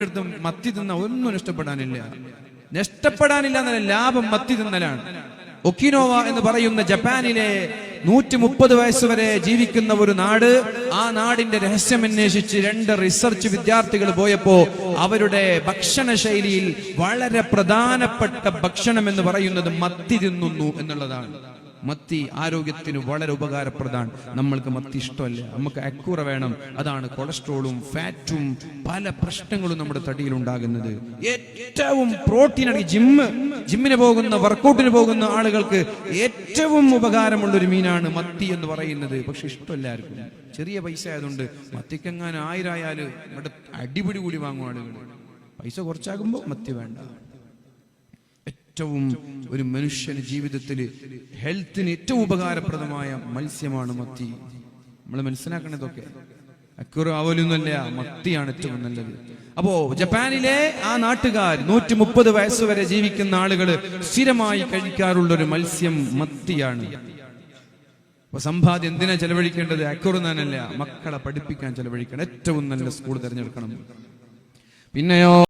എടുത്തും മത്തി തിന്ന ഒന്നും നഷ്ടപ്പെടാനില്ല നഷ്ടപ്പെടാനില്ല എന്നല്ല ലാഭം മത്തി തിന്നലാണ്. ഒക്കിനോവ എന്ന് പറയുന്ന ജപ്പാനിലെ നൂറ്റി മുപ്പത് വയസ്സ് വരെ ജീവിക്കുന്ന ഒരു നാട് ആ നാടിന്റെ രഹസ്യം അന്വേഷിച്ച് രണ്ട് റിസർച്ച് വിദ്യാർത്ഥികൾ പോയപ്പോ അവരുടെ ഭക്ഷണ ശൈലിയിൽ വളരെ പ്രധാനപ്പെട്ട ഭക്ഷണം എന്ന് പറയുന്നത് മത്തി തിന്നുന്നു എന്നുള്ളതാണ്. മത്തി ആരോഗ്യത്തിന് വളരെ ഉപകാരപ്രദമാണ്. നമ്മൾക്ക് മത്തി ഇഷ്ടമല്ല. നമുക്ക് അക്കൂറ വേണം. അതാണ് കൊളസ്ട്രോളും ഫാറ്റും പല പ്രശ്നങ്ങളും നമ്മുടെ തടിയിൽ ഉണ്ടാകുന്നത്. ഏറ്റവും പ്രോട്ടീൻ അടി ജിമ്മ് ജിമ്മിന് പോകുന്ന വർക്കൗട്ടിന് പോകുന്ന ആളുകൾക്ക് ഏറ്റവും ഉപകാരമുള്ള ഒരു മീനാണ് മത്തി എന്ന് പറയുന്നത്. പക്ഷെ ഇഷ്ടമല്ലായിരിക്കും ചെറിയ പൈസ ആയതുകൊണ്ട് മത്തിക്കെങ്ങാനും ആയിരായാലും ഇവിടെ അടിപിടി കൂടി വാങ്ങും ആളുകൾ പൈസ കുറച്ചാകുമ്പോൾ മത്തി വേണ്ട. ഏറ്റവും ഒരു മനുഷ്യന് ജീവിതത്തിൽ ഹെൽത്തിന് ഏറ്റവും ഉപകാരപ്രദമായ മത്സ്യമാണ് മത്തി. നമ്മൾ മനസ്സിലാക്കണതൊക്കെ. അക്കുറ ആവലൊന്നുമല്ല മത്തിയാണ് ഏറ്റവും നല്ലത്. അപ്പോ ജപ്പാനിലെ ആ നാട്ടുകാർ നൂറ്റി മുപ്പത് വയസ്സ് വരെ ജീവിക്കുന്ന ആളുകൾ സ്ഥിരമായി കഴിക്കാറുള്ള ഒരു മത്സ്യം മത്തിയാണ്. അപ്പൊ സമ്പാദ്യം എന്തിനാ ചെലവഴിക്കേണ്ടത്? അക്കുറുന്നാനല്ല മക്കളെ പഠിപ്പിക്കാൻ ചെലവഴിക്കണം. ഏറ്റവും നല്ല സ്കൂൾ തിരഞ്ഞെടുക്കണം. പിന്നെയോ